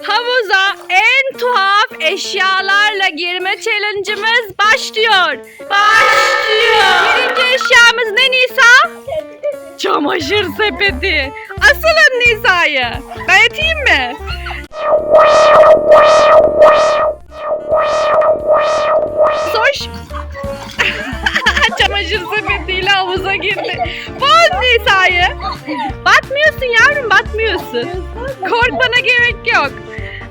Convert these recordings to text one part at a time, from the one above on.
Havuza en tuhaf eşyalarla girme challenge'ımız başlıyor. Başlıyor. Birinci eşyamız ne Nisa? Çamaşır sepeti. Asılın Nisa'yı. Ben eteyim mi? Soş. Çamaşır sepetiyle havuza girdi. Boz Nisa'yı. Batmıyorsun yavrum batmıyorsun. Korkmana gerek yok.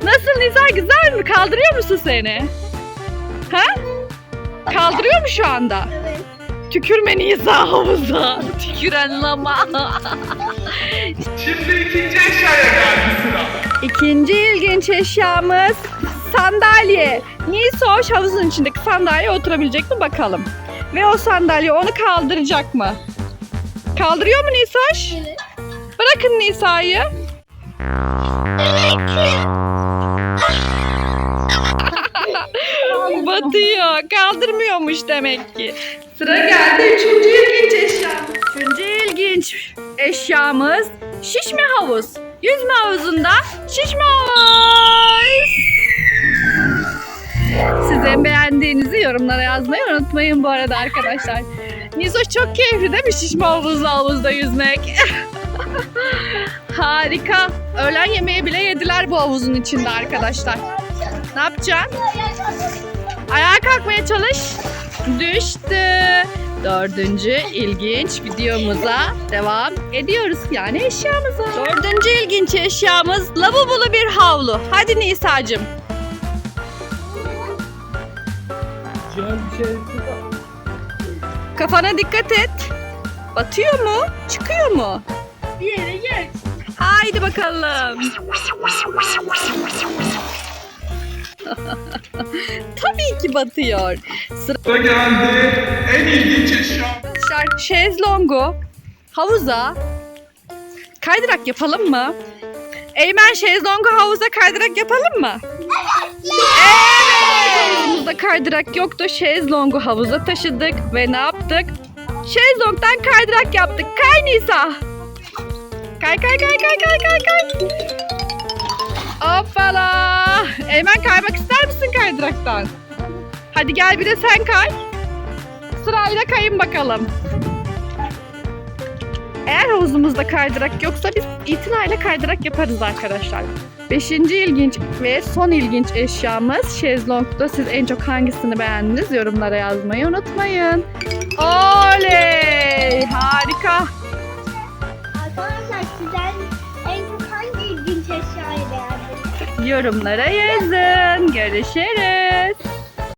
Nasıl Nisa güzel mi? Kaldırıyor musun seni? Ha? Kaldırıyor mu şu anda? Evet. Tükürme Nisa havuza. Tüküren lama. Şimdi ikinci eşyaya geldi sıra. İkinci ilginç eşyamız sandalye. Nisoş havuzun içindeki sandalyeye oturabilecek mi bakalım. Ve o sandalye onu kaldıracak mı? Kaldırıyor mu Nisoş? Evet. Bırakın Nisa'yı. Batıyor. Kaldırmıyormuş demek ki. Sıra geldi. Üçüncü ilginç eşyamız. Üçüncü ilginç eşyamız şişme havuz. Yüzme havuzunda şişme havuz. Sizin beğendiğinizi yorumlara yazmayı unutmayın bu arada arkadaşlar. Nizoş çok keyifli değil mi şişme havuzlu havuzda yüzmek? Harika. Öğlen yemeği bile yediler bu havuzun içinde arkadaşlar. Ne yapacaksın? Ayağa kalkmaya çalış. Düştü. Dördüncü ilginç videomuza devam ediyoruz. Yani eşyamıza. Dördüncü ilginç eşyamız lavabolu bir havlu. Hadi Nisa'cığım. Kafana dikkat et. Batıyor mu? Çıkıyor mu? Bir yere geç. Haydi bakalım. Tabii ki batıyor. Sıra geldi en ilginç eşya. Arkadaşlar şezlongu havuza kaydırak yapalım mı? Eymen şezlongu havuza kaydırak yapalım mı? Evet. Havuzumuzda kaydırak yoktu. Şezlongu havuza taşıdık ve ne yaptık? Şezlongdan kaydırak yaptık. Kay Nisa. Kay kay kay kay kay kay kay. Hoppala. Eymen kaymak ister misin kaydıraktan? Hadi gel bir de sen kay. Sırayla kayın bakalım. Eğer havuzumuzda kaydırak yoksa biz itinayla kaydırak yaparız arkadaşlar. Beşinci ilginç ve son ilginç eşyamız şezlongda. Siz en çok hangisini beğendiniz? Yorumlara yazmayı unutmayın. Oley! yorumlara yazın. Görüşürüz.